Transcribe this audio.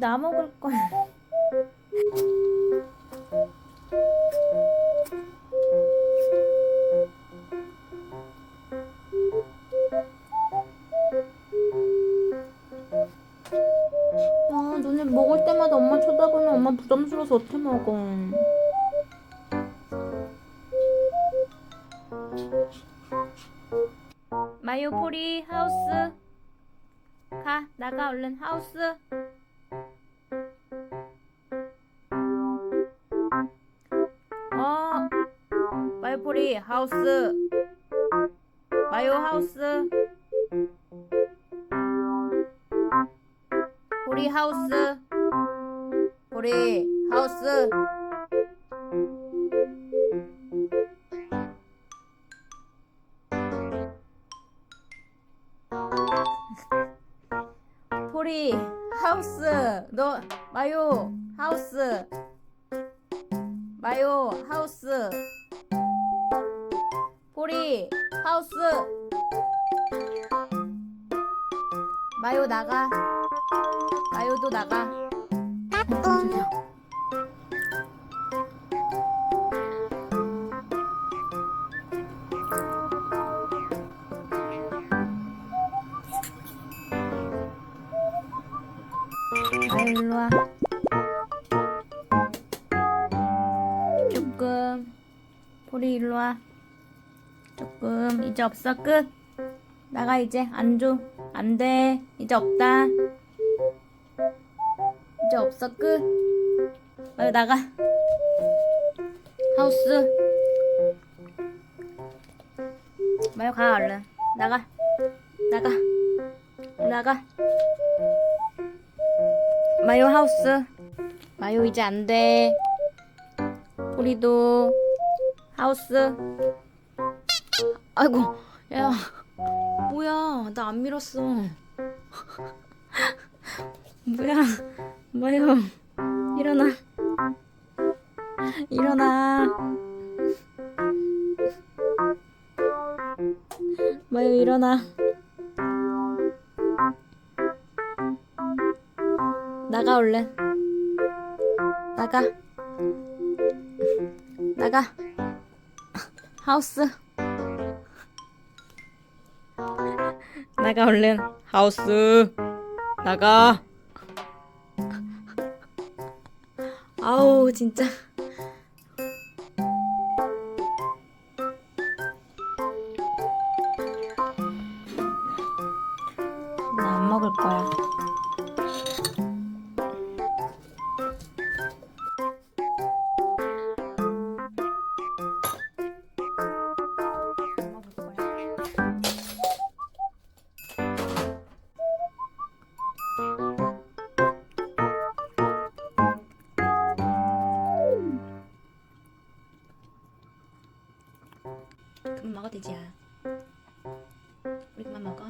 나 먹을 거야. 아, 너네 먹을 때마다 엄마 쳐다보면 엄마 부담스러워서 어떻게 먹어? 마요 포리 하우스 가 나가 얼른 하우스 포리 하우스 마요 하우스 포리 하우스 포리 하우스 포리 하우스 너 마요 하우스 마요 하우스 하우스. 마요 나가. 마요도 나가. 어, 깜짝이야. 마요 일로 와. 조금. 포리 일로 와 조금 이제 없어 끝. 나가 이제. 안줘. 안돼. 이제 없다. 이제 없어 끝. 빨리 나가. 하우스. 마요 가 얼른. 나가. 나가. 나가. 마요 하우스. 마요 이제 안돼. 우리도 하우스 아이고 야 뭐야 나 안 밀었어. 뭐야 마요 일어나. 일어나. 마요 일어나. 나가 얼른 나가. 나가. 하우스 나가 얼른. 하우스. 나가. 아우 진짜. 나 안 먹을 거야 그만 먹어 돼지야 우리 그만 먹어